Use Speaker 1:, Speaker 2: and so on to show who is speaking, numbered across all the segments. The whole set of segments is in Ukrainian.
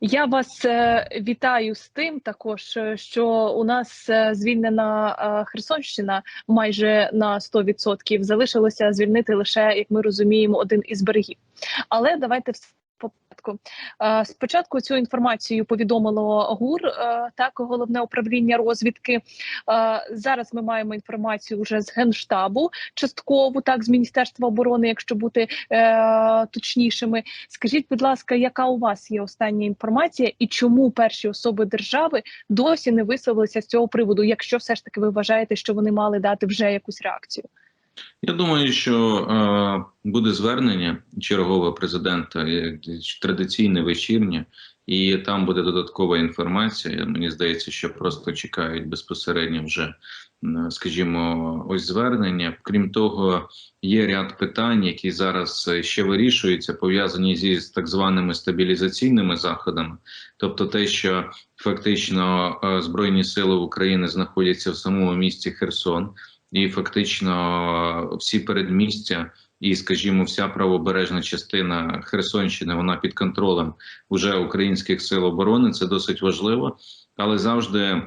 Speaker 1: Я вас е, вітаю з тим, також е, що у нас е, звільнена Херсонщина майже на 100%. Залишилося звільнити лише, як ми розуміємо, один із берегів. Але давайте все порядку. Е, Спочатку цю інформацію повідомило ГУР, е, так головне управління розвідки. Е, Зараз ми маємо інформацію вже з генштабу, часткову, так з міністерства оборони, якщо бути точнішими. Скажіть, будь ласка, яка у вас є остання інформація, і чому перші особи держави досі не висловилися з цього приводу, якщо все ж таки ви вважаєте, що вони мали дати вже якусь реакцію?
Speaker 2: Я думаю, що е, буде звернення чергового президента е, традиційне вечірнє, і там буде додаткова інформація. Мені здається, що просто чекають безпосередньо вже, скажімо, ось звернення. Крім того, є ряд питань, які зараз е, ще вирішуються, пов'язані зі так званими стабілізаційними заходами, тобто те, що фактично е, збройні сили України знаходяться в самому місті Херсон і фактично всі передмістя, і, скажімо, вся правобережна частина Херсонщини вона під контролем уже українських сил оборони. Це досить важливо, але завжди.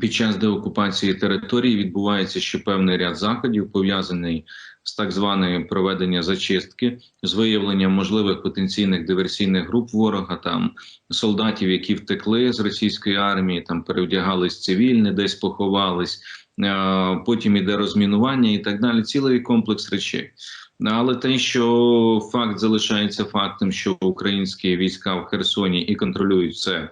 Speaker 2: Під час деокупації території відбувається ще певний ряд заходів, пов'язаний з так званою проведення зачистки, з виявленням можливих потенційних диверсійних груп ворога, там солдатів, які втекли з російської армії, там перевдягались цивільні, десь поховались. Е, потім іде розмінування і так далі. Цілий комплекс речей. Але те, що факт залишається фактом, що українські війська в Херсоні і контролюють все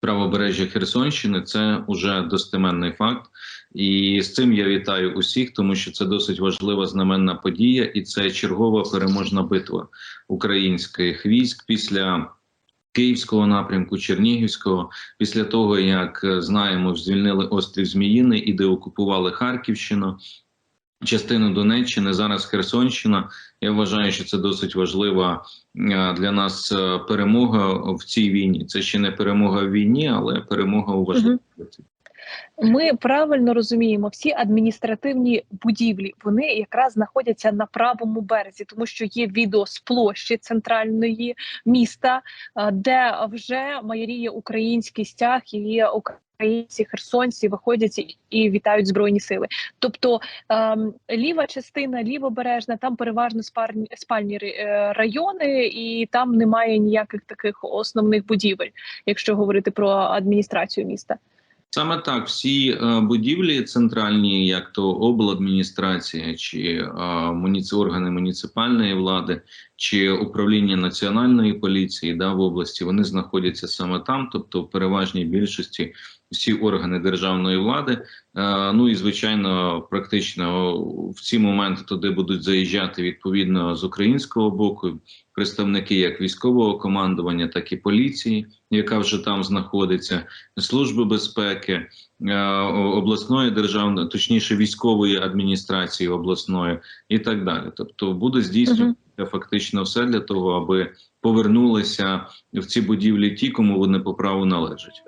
Speaker 2: правобережжя Херсонщини, це вже достеменний факт. І з цим я вітаю усіх, тому що це досить важлива знаменна подія, і це чергова переможна битва українських військ після. Київського напрямку, Чернігівського, після того як е, знаємо, звільнили острів Зміїни і деокупували Харківщину, частину Донеччини, зараз Херсонщина. Я вважаю, що це досить важлива е, для нас е, перемога в цій війні. Це ще не перемога в війні, але перемога у важливій битві.
Speaker 1: Ми правильно розуміємо, всі адміністративні будівлі вони якраз знаходяться на правому березі, тому що є відео з площі центральної міста, е, де вже майоріє український стяг і українці херсонці виходять і- і вітають збройні сили. Тобто ем, ліва частина, лівобережна, там переважно спальні, спальні е, райони, і там немає ніяких таких основних будівель, якщо говорити про адміністрацію міста.
Speaker 2: Саме так, всі е, будівлі центральні, як то обладміністрація, чи муніці органи муніципальної влади, чи управління національної поліції да, в області, вони знаходяться саме там, тобто в переважній більшості всі органи державної влади. Е, ну і звичайно, практично в ці моменти туди будуть заїжджати відповідно з українського боку представники як військового командування, так і поліції, яка вже там знаходиться, служби безпеки, е, обласної державної, точніше військової адміністрації обласної і так далі. Тобто буде здійснювати фактично все для того, аби повернулися в ці будівлі ті, кому вони по праву належать.